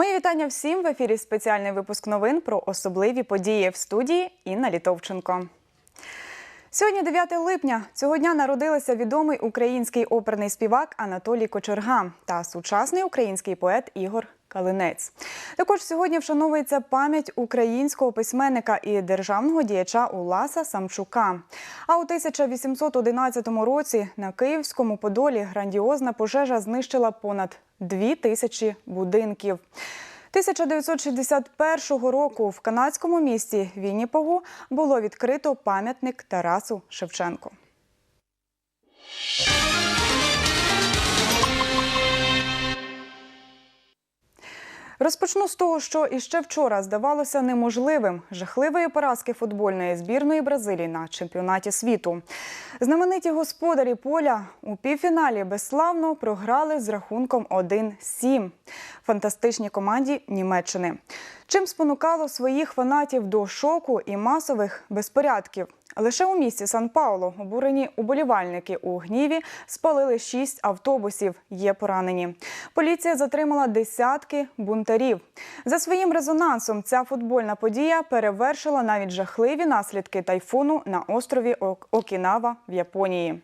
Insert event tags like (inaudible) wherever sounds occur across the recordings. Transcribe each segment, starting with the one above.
Мої вітання всім в ефірі. Спеціальний випуск новин про особливі події в студії Інна Літовченко. Сьогодні 9 липня. Цього дня народилися відомий український оперний співак Анатолій Кочерга та сучасний український поет Ігор Калинець. Також сьогодні вшановується пам'ять українського письменника і державного діяча Уласа Самчука. А у 1811 році на Київському Подолі грандіозна пожежа знищила понад дві тисячі будинків. 1961 року в канадському місті Вінніпогу було відкрито пам'ятник Тарасу Шевченку. Розпочну з того, що іще вчора здавалося неможливим жахливої поразки футбольної збірної Бразилії на чемпіонаті світу. Знамениті господарі поля у півфіналі безславно програли з рахунком 1-7 фантастичній команді Німеччини. Чим спонукало своїх фанатів до шоку і масових безпорядків. Лише у місті Сан-Пауло обурені уболівальники у гніві спалили шість автобусів. Є поранені. Поліція затримала десятки бунтарів. За своїм резонансом ця футбольна подія перевершила навіть жахливі наслідки тайфуну на острові Окінава в Японії.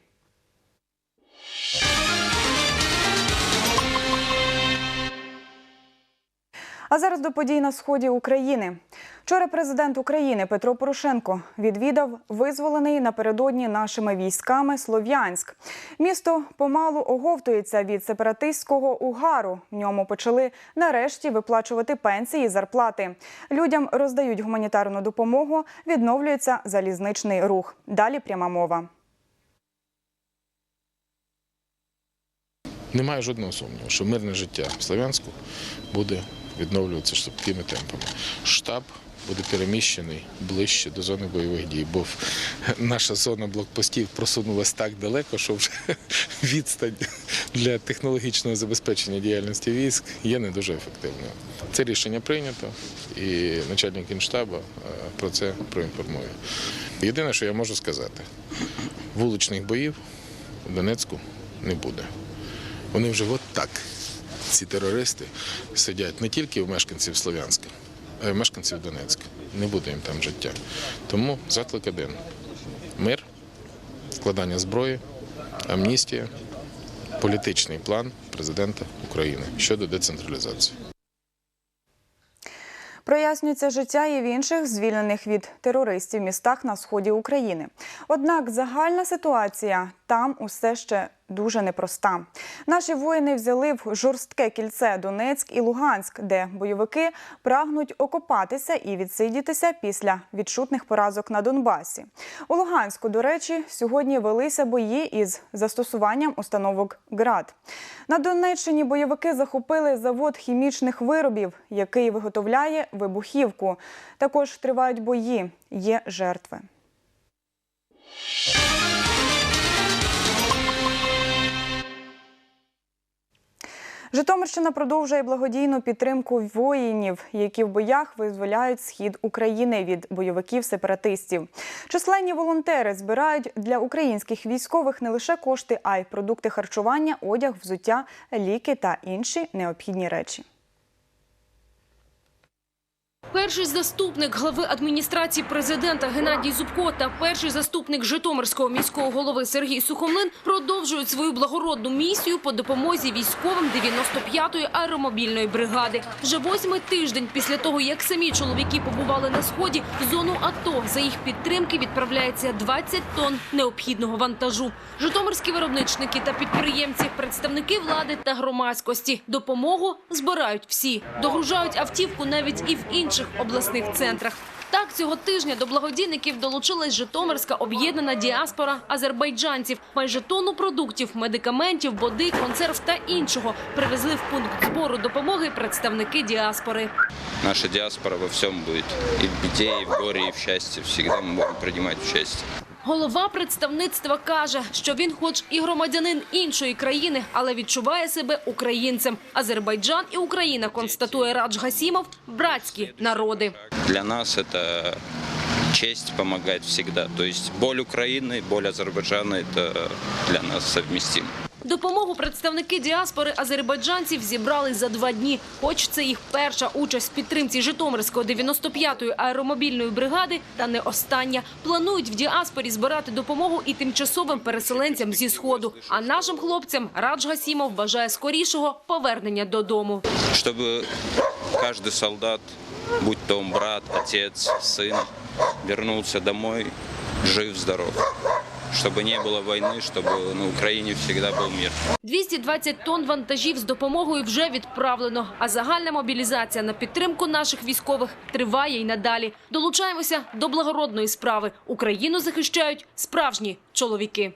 А зараз до подій на сході України. Вчора президент України Петро Порошенко відвідав визволений напередодні нашими військами Слов'янськ. Місто помалу оговтується від сепаратистського угару. В ньому почали нарешті виплачувати пенсії і зарплати. Людям роздають гуманітарну допомогу, відновлюється залізничний рух. Далі пряма мова. Немає жодного сумніву, що мирне життя в Слов'янську буде відновлюватися швидкими темпами. Штаб буде переміщений ближче до зони бойових дій, бо наша зона блокпостів просунулася так далеко, що вже (laughs) відстань для технологічного забезпечення діяльності військ є не дуже ефективною. Це рішення прийнято, і начальник генштабу е, про це проінформує. Єдине, що я можу сказати, вуличних боїв у Донецьку не буде. Вони вже от так, ці терористи, сидять не тільки у мешканців Слов'янська, а й у мешканців Донецька. Не буде їм там життя. Тому заклик один: мир, складання зброї, амністія, політичний план президента України щодо децентралізації. Прояснюється життя і в інших звільнених від терористів містах на сході України. Однак загальна ситуація там усе ще дуже непроста. Наші воїни взяли в жорстке кільце Донецьк і Луганськ, де бойовики прагнуть окопатися і відсидітися після відчутних поразок на Донбасі. У Луганську, до речі, сьогодні велися бої із застосуванням установок ГРАД. На Донеччині бойовики захопили завод хімічних виробів, який виготовляє вибухівку. Також тривають бої, є жертви. Житомирщина продовжує благодійну підтримку воїнів, які в боях визволяють схід України від бойовиків-сепаратистів. Численні волонтери збирають для українських військових не лише кошти, а й продукти харчування, одяг, взуття, ліки та інші необхідні речі. Перший заступник глави адміністрації президента Геннадій Зубко та перший заступник Житомирського міського голови Сергій Сухомлин продовжують свою благородну місію по допомозі військовим 95-ї аеромобільної бригади. Вже восьмий тиждень після того, як самі чоловіки побували на сході, в зону АТО за їх підтримки відправляється 20 тонн необхідного вантажу. Житомирські виробничники та підприємці, представники влади та громадськості допомогу збирають всі, догружають автівку навіть і в інших обласних центрах. Так, цього тижня до благодійників долучилась Житомирська об'єднана діаспора азербайджанців. Майже тонну продуктів, медикаментів, води, консерв та іншого привезли в пункт збору допомоги представники діаспори. наша діаспора во всьому буде. і в біді, і в горі, і в щасті. Всі ми будемо приймати участие. Голова представництва каже, що він, хоч і громадянин іншої країни, але відчуває себе українцем. Азербайджан і Україна констатує Радж Гасімов братські народи. Для нас это честь помогать всегда. То есть боль Украины, боль Азербайджана – это для нас совместимо. Допомогу представники діаспори азербайджанців зібрали за два дні. Хоч це їх перша участь в підтримці Житомирської 95-ї аеромобільної бригади, та не остання. Планують в діаспорі збирати допомогу і тимчасовим переселенцям зі Сходу. А нашим хлопцям Радж Гасімов бажає скорішого повернення додому. Чтобы каждый солдат, будь то он брат, отец, сын, вернулся домой жив-здоров. Чтобы не было войны, чтобы на Украине всегда был мир. 220 тонн вантажів з допомогою вже відправлено, а загальна мобілізація на підтримку наших військових триває й надалі. Долучаємося до благородної справи. Україну захищають справжні чоловіки.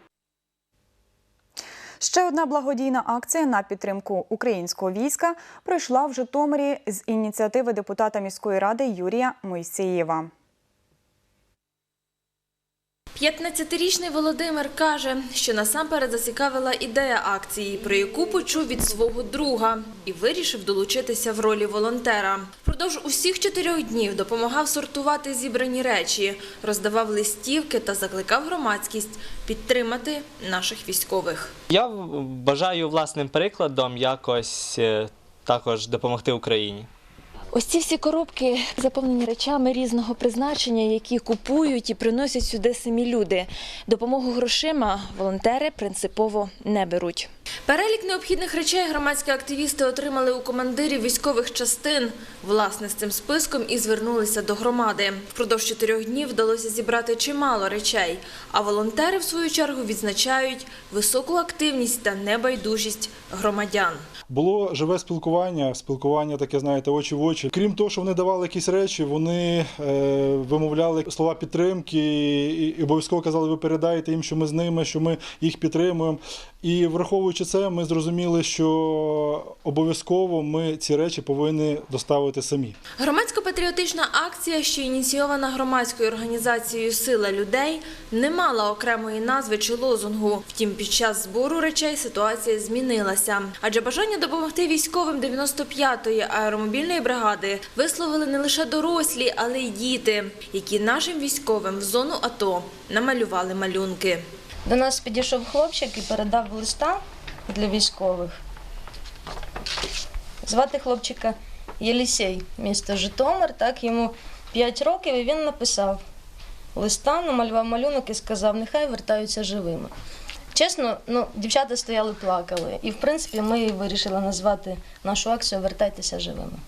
Ще одна благодійна акція на підтримку українського війська пройшла в Житомирі з ініціативи депутата міської ради Юрія Мойсієва. 15-річний Володимир каже, що насамперед зацікавила ідея акції, про яку почув від свого друга, і вирішив долучитися в ролі волонтера. Впродовж усіх чотирьох днів допомагав сортувати зібрані речі, роздавав листівки та закликав громадськість підтримати наших військових. Я бажаю власним прикладом якось е, також допомогти Україні. Ось ці всі коробки заповнені речами різного призначення, які купують і приносять сюди самі люди. Допомогу грошима волонтери принципово не беруть. Перелік необхідних речей громадські активісти отримали у командирів військових частин. Власне, з цим списком і звернулися до громади. Впродовж чотирьох днів вдалося зібрати чимало речей. А волонтери, в свою чергу, відзначають високу активність та небайдужість громадян. Було живе спілкування, спілкування таке, знаєте, очі в очі. Крім того, що вони давали якісь речі, вони е, вимовляли слова підтримки і обов'язково казали, ви передаєте їм, що ми з ними, що ми їх підтримуємо. І враховуючи це, ми зрозуміли, що обов'язково ми ці речі повинні доставити самі. Громадсько-патріотична акція, що ініційована громадською організацією Сила людей, не мала окремої назви чи лозунгу. Втім, під час збору речей ситуація змінилася. Адже бажання допомогти військовим 95-ї аеромобільної бригади висловили не лише дорослі, але й діти, які нашим військовим в зону АТО намалювали малюнки. До нас підійшов хлопчик і передав листа для військових. Звати хлопчика Єлісей, місто Житомир. Так, йому 5 років і він написав листа, намалював малюнок і сказав, нехай вертаються живими. Чесно, ну, дівчата стояли, плакали. І, в принципі, ми вирішили назвати нашу акцію Вертайтеся живими.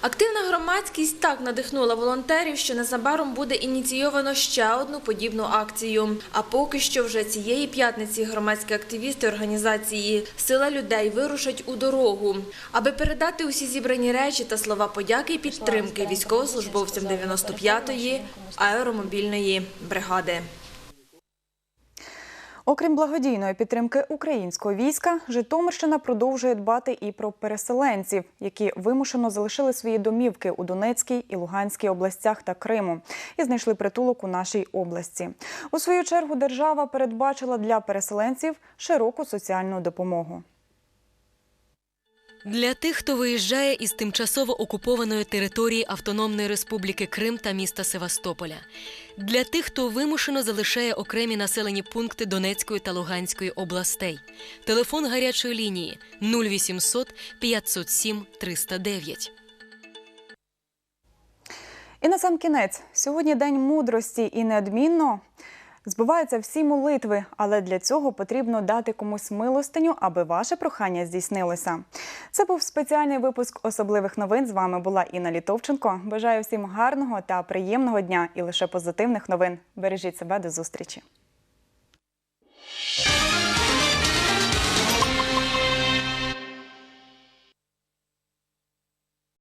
Активна громадськість так надихнула волонтерів, що незабаром буде ініційовано ще одну подібну акцію. А поки що вже цієї п'ятниці громадські активісти організації Сила людей вирушать у дорогу, аби передати усі зібрані речі та слова подяки і підтримки військовослужбовцям 95-ї аеромобільної бригади. Окрім благодійної підтримки українського війська, Житомирщина продовжує дбати і про переселенців, які вимушено залишили свої домівки у Донецькій і Луганській областях та Криму і знайшли притулок у нашій області. У свою чергу держава передбачила для переселенців широку соціальну допомогу. Для тих, хто виїжджає із тимчасово окупованої території Автономної Республіки Крим та міста Севастополя, для тих, хто вимушено залишає окремі населені пункти Донецької та Луганської областей. Телефон гарячої лінії 0800 507 309. І на сам кінець сьогодні день мудрості і неодмінно збиваються всі молитви, але для цього потрібно дати комусь милостиню, аби ваше прохання здійснилося. Це був спеціальний випуск особливих новин. З вами була Інна Літовченко. Бажаю всім гарного та приємного дня і лише позитивних новин. Бережіть себе до зустрічі.